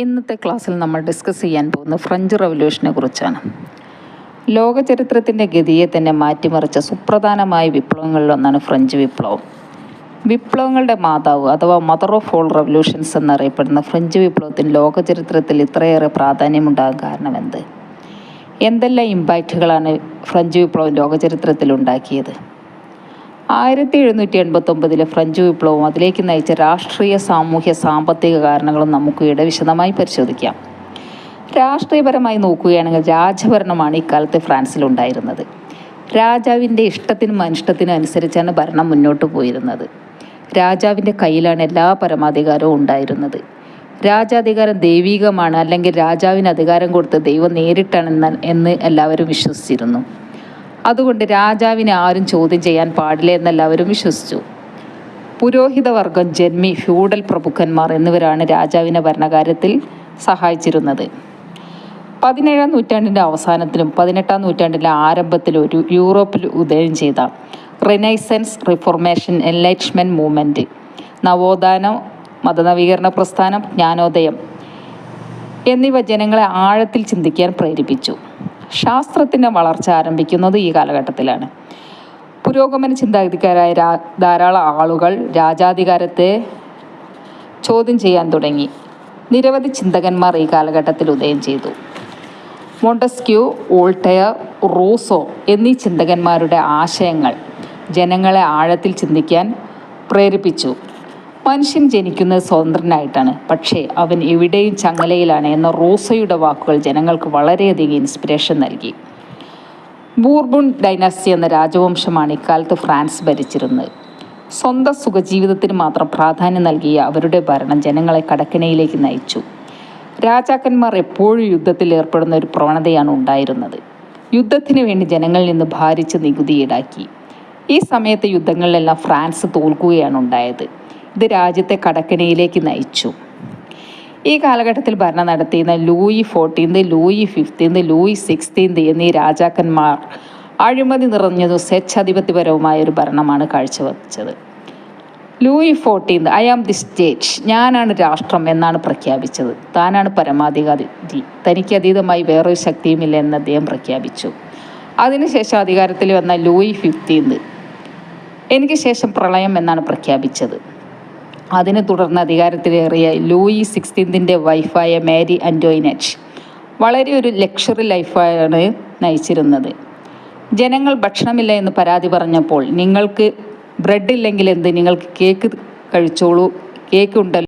ഇന്നത്തെ ക്ലാസ്സിൽ നമ്മൾ ഡിസ്കസ് ചെയ്യാൻ പോകുന്ന ഫ്രഞ്ച് റവല്യൂഷനെ കുറിച്ചാണ്. ലോക ചരിത്രത്തിന്റെ ഗതിയെ തന്നെ മാറ്റിമറിച്ച സുപ്രധാനമായ വിപ്ലവങ്ങളിലൊന്നാണ് ഫ്രഞ്ച് വിപ്ലവം. വിപ്ലവങ്ങളുടെ മാതാവ് അഥവാ മദർ ഓഫ് ഓൾ റവല്യൂഷൻസ് എന്നറിയപ്പെടുന്ന ഫ്രഞ്ച് വിപ്ലവത്തിന് ലോകചരിത്രത്തിൽ ഇത്രയേറെ പ്രാധാന്യമുണ്ടാകാൻ കാരണമെന്ത് എന്തെല്ലാം ഇമ്പാക്റ്റുകളാണ് ഫ്രഞ്ച് വിപ്ലവം ലോക ചരിത്രത്തിൽ ഉണ്ടാക്കിയത്? ആയിരത്തി എഴുന്നൂറ്റി എൺപത്തൊമ്പതിലെ ഫ്രഞ്ച് വിപ്ലവം അതിലേക്ക് നയിച്ച രാഷ്ട്രീയ സാമൂഹ്യ സാമ്പത്തിക കാരണങ്ങളും നമുക്ക് ഇവിടെ വിശദമായി പരിശോധിക്കാം. രാഷ്ട്രീയപരമായി നോക്കുകയാണെങ്കിൽ രാജഭരണമാണ് ഇക്കാലത്ത് ഫ്രാൻസിലുണ്ടായിരുന്നത്. രാജാവിന്റെ ഇഷ്ടത്തിനും അനിഷ്ടത്തിനും അനുസരിച്ചാണ് ഭരണം മുന്നോട്ട് പോയിരുന്നത്. രാജാവിന്റെ കയ്യിലാണ് എല്ലാ പരമാധികാരവും ഉണ്ടായിരുന്നത്. രാജാധികാരം ദൈവികമാണ് അല്ലെങ്കിൽ രാജാവിന് അധികാരം കൊടുത്ത് ദൈവം നേരിട്ടാണ് എന്ന് എല്ലാവരും വിശ്വസിച്ചിരുന്നു. അതുകൊണ്ട് രാജാവിനെ ആരും ചോദ്യം ചെയ്യാൻ പാടില്ല എന്നെല്ലാവരും വിശ്വസിച്ചു. പുരോഹിതവർഗം ജന്മി ഫ്യൂഡൽ പ്രഭുക്കന്മാർ എന്നിവരാണ് രാജാവിനെ ഭരണകാര്യത്തിൽ സഹായിച്ചിരുന്നത്. പതിനേഴാം നൂറ്റാണ്ടിന്റെ അവസാനത്തിലും പതിനെട്ടാം നൂറ്റാണ്ടിന്റെ ആരംഭത്തിലും ഒരു യൂറോപ്പിൽ ഉദയം ചെയ്ത റിനൈസൻസ് റിഫോർമേഷൻ എൻലൈറ്റ്മെന്റ് മൂവ്മെന്റ് നവോത്ഥാനം മതനവീകരണ പ്രസ്ഥാനം ജ്ഞാനോദയം എന്നിവ ജനങ്ങളെ ആഴത്തിൽ ചിന്തിക്കാൻ പ്രേരിപ്പിച്ചു. ശാസ്ത്രത്തിന്റെ വളർച്ച ആരംഭിക്കുന്നത് ഈ കാലഘട്ടത്തിലാണ്. പുരോഗമന ചിന്താഗതിക്കാരായ ധാരാളം ആളുകൾ രാജാധികാരത്തെ ചോദ്യം ചെയ്യാൻ തുടങ്ങി. നിരവധി ചിന്തകന്മാർ ഈ കാലഘട്ടത്തിൽ ഉദയം ചെയ്തു. മോണ്ടസ്ക്യൂ ഓൾട്ടയർ റൂസോ എന്നീ ചിന്തകന്മാരുടെ ആശയങ്ങൾ ജനങ്ങളെ ആഴത്തിൽ ചിന്തിക്കാൻ പ്രേരിപ്പിച്ചു. മനുഷ്യൻ ജനിക്കുന്നത് സ്വതന്ത്രനായിട്ടാണ്. പക്ഷേ അവൻ എവിടെയും ചങ്ങലയിലാണ് എന്ന റോസയുടെ വാക്കുകൾ ജനങ്ങൾക്ക് വളരെയധികം ഇൻസ്പിറേഷൻ നൽകി. ബൂർബുൺ ഡൈനാസ്റ്റി എന്ന രാജവംശമാണ് ഇക്കാലത്ത് ഫ്രാൻസ് ഭരിച്ചിരുന്നത്. സ്വന്തം സുഖജീവിതത്തിന് മാത്രം പ്രാധാന്യം നൽകിയ അവരുടെ ഭരണം ജനങ്ങളെ കടക്കിണയിലേക്ക് നയിച്ചു. രാജാക്കന്മാർ എപ്പോഴും യുദ്ധത്തിൽ ഏർപ്പെടുന്ന ഒരു പ്രവണതയാണ് ഉണ്ടായിരുന്നത്. യുദ്ധത്തിന് വേണ്ടി ജനങ്ങളിൽ നിന്ന് ഭാരിച്ച് നികുതി ഈടാക്കി. ഈ സമയത്തെ യുദ്ധങ്ങളിലെല്ലാം ഫ്രാൻസ് തോൽക്കുകയാണ് ഉണ്ടായത്. ഇത് രാജ്യത്തെ കടക്കിണിയിലേക്ക് നയിച്ചു. ഈ കാലഘട്ടത്തിൽ ഭരണം നടത്തിയിരുന്ന Louis fourteenth Louis fifteenth Louis sixteenth എന്നീ രാജാക്കന്മാർ അഴിമതി നിറഞ്ഞതും സ്വച്ഛാധിപത്യപരവുമായ ഒരു ഭരണമാണ് കാഴ്ചവെച്ചത്. Louis fourteenth I am the state. ഞാനാണ് രാഷ്ട്രം എന്നാണ് പ്രഖ്യാപിച്ചത്. താനാണ് പരമാധികാരി. തനിക്ക് അതീതമായി വേറൊരു ശക്തിയുമില്ല എന്ന് അദ്ദേഹം പ്രഖ്യാപിച്ചു. അതിനുശേഷം അധികാരത്തിൽ വന്ന ലൂയി ഫിഫ്റ്റീൻത്. എനിക്ക് ശേഷം പ്രളയം എന്നാണ് പ്രഖ്യാപിച്ചത്. അതിനെ തുടർന്ന് അധികാരത്തിലേറിയ ലൂയി സിക്സ്റ്റീൻതിന്റെ വൈഫായ മേരി ആന്റോയിനറ്റ് വളരെ ഒരു ലക്ഷറി ലൈഫാണ് നയിച്ചിരുന്നത്. ജനങ്ങൾ ഭക്ഷണമില്ല എന്ന് പരാതി പറഞ്ഞപ്പോൾ നിങ്ങൾക്ക് ബ്രെഡ് ഇല്ലെങ്കിൽ എന്ത്? നിങ്ങൾക്ക് കേക്ക് കഴിച്ചോളൂ. കേക്ക് ഉണ്ടല്ലോ.